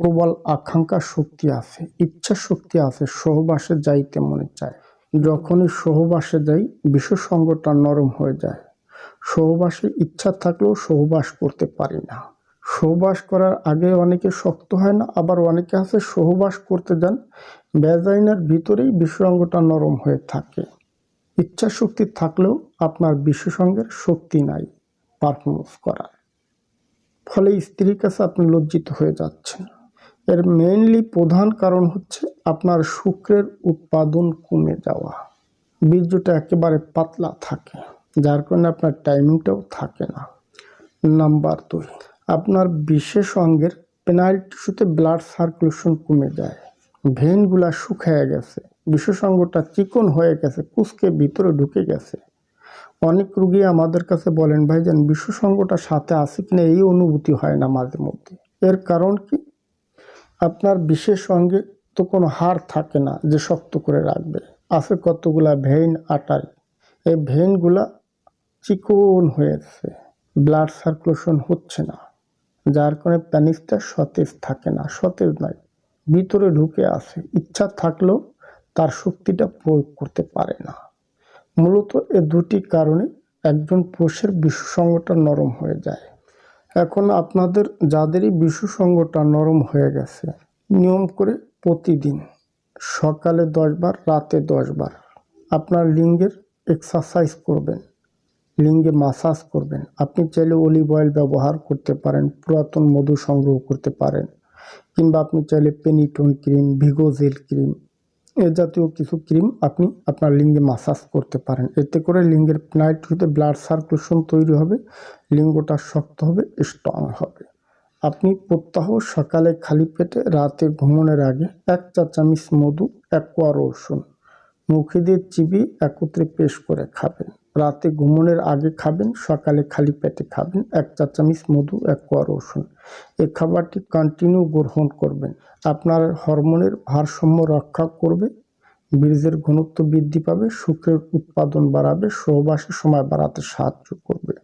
প্রবল আকাঙ্ক্ষা শক্তি আছে, ইচ্ছা শক্তি আছে, সহবাসে যাইতে মনে চায়। যখনই সহবাসে যাই বিশ্ব সঙ্গটা নরম হয়ে যায়। সহবাসের ইচ্ছা থাকলেও সহবাস করতে পারি না। সহবাস করার আগে অনেকে শক্ত হয় না, আবার অনেকে আছে সহবাস করতে যান। ব্যাজাইনার ভিতরেই বিশ্বঙ্গটা নরম হয়ে থাকে। ইচ্ছা শক্তি থাকলেও আপনার বিশ্বসঙ্গের শক্তি নাই পারফরমেন্স করার। ফলে স্ত্রীর কাছে আপনি লজ্জিত হয়ে যাচ্ছেন। এর মেইনলি প্রধান কারণ হচ্ছে আপনার শুক্রের উৎপাদন কমে যাওয়া। বীর্যটা একেবারে পাতলা থাকে, যার কারণে আপনার টাইমিংটাও থাকে না। নাম্বার দুই, আপনার বিশেষ অঙ্গের পেনাল টিস্যুতে ব্লাড সার্কুলেশন কমে যায়। ভেনগুলা শুকিয়ে গেছে, বিশেষ অঙ্গটা চিকন হয়ে গেছে কুচকে ভিতরে ঢুকে গেছে। অনেক রুগী আমাদের কাছে বলেন ভাই ভাইজান বিশ্বসঙ্গটা সাথে আছে কিনা? এই অনুভূতি হয় না মাঝে মধ্যে। এর কারণ কি? আপনার বিশেষ অঙ্গে তো কোনো হাড় থাকে না যে শক্ত করে রাখবে। আছে কতগুলা ভেইন আটার এই ভেইনগুলা চিকন হয়েছে। ব্লাড সার্কুলেশন হচ্ছে না। যার কারণে প্যানিসটা সতেজ থাকে না। সতেজ নয়, ভিতরে ঢুকে আসে ইচ্ছা থাকলেও তার শক্তিটা প্রয়োগ করতে পারে না। মূলত এ দুটি কারণে একজন পুরুষের বিশ্বসঙ্গটা নরম হয়ে যায়। এখন আপনাদের যাদেরই বিশ্বসঙ্গটা নরম হয়ে গেছে, নিয়ম করে প্রতিদিন সকালে দশবার রাতে দশবার আপনার লিঙ্গের এক্সারসাইজ করবেন, লিঙ্গে মাসাজ করবেন। আপনি চাইলে অলিভ অয়েল ব্যবহার করতে পারেন, পুরাতন মধু সংগ্রহ করতে পারেন, কিংবা আপনি চাইলে পেনিটন ক্রিম ভিগোজেল ক্রিম এ জাতীয় কিছু ক্রিম আপনি আপনার লিঙ্গে মাসাজ করতে পারেন। এতে করে লিঙ্গের নাইট হতে ব্লাড সার্কুলেশন তৈরি হবে, লিঙ্গটা শক্ত হবে স্ট্রং হবে। আপনি প্রত্যাহ সকালে খালি পেটে, রাতে ঘুমানোর আগে এক চা চামচ মধু, এক কোয়া রসুন, মুখে দিয়ে চিবিয়ে একত্রে পেশ করে খাবেন। রাতে ঘুমনের আগে খাবেন, সকালে খালি পেটে খাবেন, এক চা চামচ মধু, এক কোয়া রসুন। এই খাবারটি কন্টিনিউ গ্রহণ করবেন। আপনার হরমোনের ভারসাম্য রক্ষা করবে, বীর্যের ঘনত্ব বৃদ্ধি পাবে শুক্রের উৎপাদন বাড়াবে সহবাসের সময় বাড়াতে সাহায্য করবে।